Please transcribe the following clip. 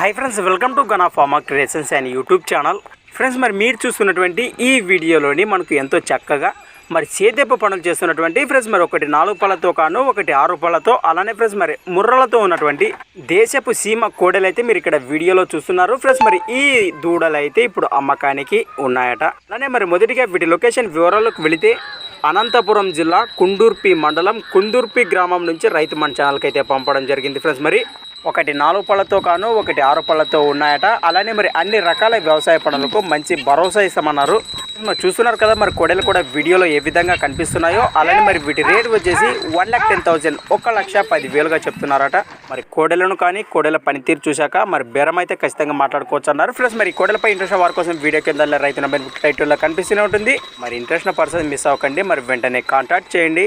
Hi friends welcome to Gana pharma creations and YouTube channel friends మరి మీరు చూస్తున్నటువంటి ఈ వీడియోలోని మనకు ఎంతో చక్కగా మరి సేదెప్ప పనులు చేస్తున్నటువంటి ఫ్రెండ్స్ మరి ఒకటి నాలుగు పళ్ళతో కాను ఒకటి ఆరు పళ్ళతో అలానే ఫ్రెండ్స్ మరి ముర్రలతో ఉన్నటువంటి దేశపు సీమ కోడలైతే మీరు ఇక్కడ వీడియోలో చూస్తున్నారు. ఫ్రెండ్స్ మరి ఈ దూడలు అయితే ఇప్పుడు అమ్మకానికి ఉన్నాయట. అలానే మరి మొదటిగా వీటి లొకేషన్ వివరాలకు వెళితే అనంతపురం జిల్లా కుండూర్పి మండలం కుందూర్పి గ్రామం నుంచి రైతు మన ఛానల్కి అయితే పంపడం జరిగింది. ఫ్రెండ్స్ మరి ఒకటి నాలుగు పళ్ళతో కాను ఒకటి ఆరు పళ్ళతో ఉన్నాయట. అలానే మరి అన్ని రకాల వ్యవసాయ పనులకు మంచి భరోసా ఇస్తామన్నారు. మరి చూస్తున్నారు కదా మరి కొడలు కూడా వీడియోలో ఏ విధంగా కనిపిస్తున్నాయో. అలానే మరి వీటి రేట్ వచ్చేసి వన్ ల్యాక్ టెన్ థౌసండ్ ఒక లక్ష పది వేలుగా చెప్తున్నారట. మరి కోడెలను కానీ కోడెల పనితీరు చూశాక మరి బేరం అయితే ఖచ్చితంగా మాట్లాడుకోవచ్చు అన్నారు ప్లస్ మరి కోడెలపై ఇంట్రెస్ట్ వారి కోసం వీడియో కింద రైతు నెంబర్ టైటిల్లో కనిపిస్తూనే ఉంటుంది. మరి ఇంట్రెస్ట్ పర్సన్ మిస్ అవ్వకండి. మరి వెంటనే కాంటాక్ట్ చేయండి.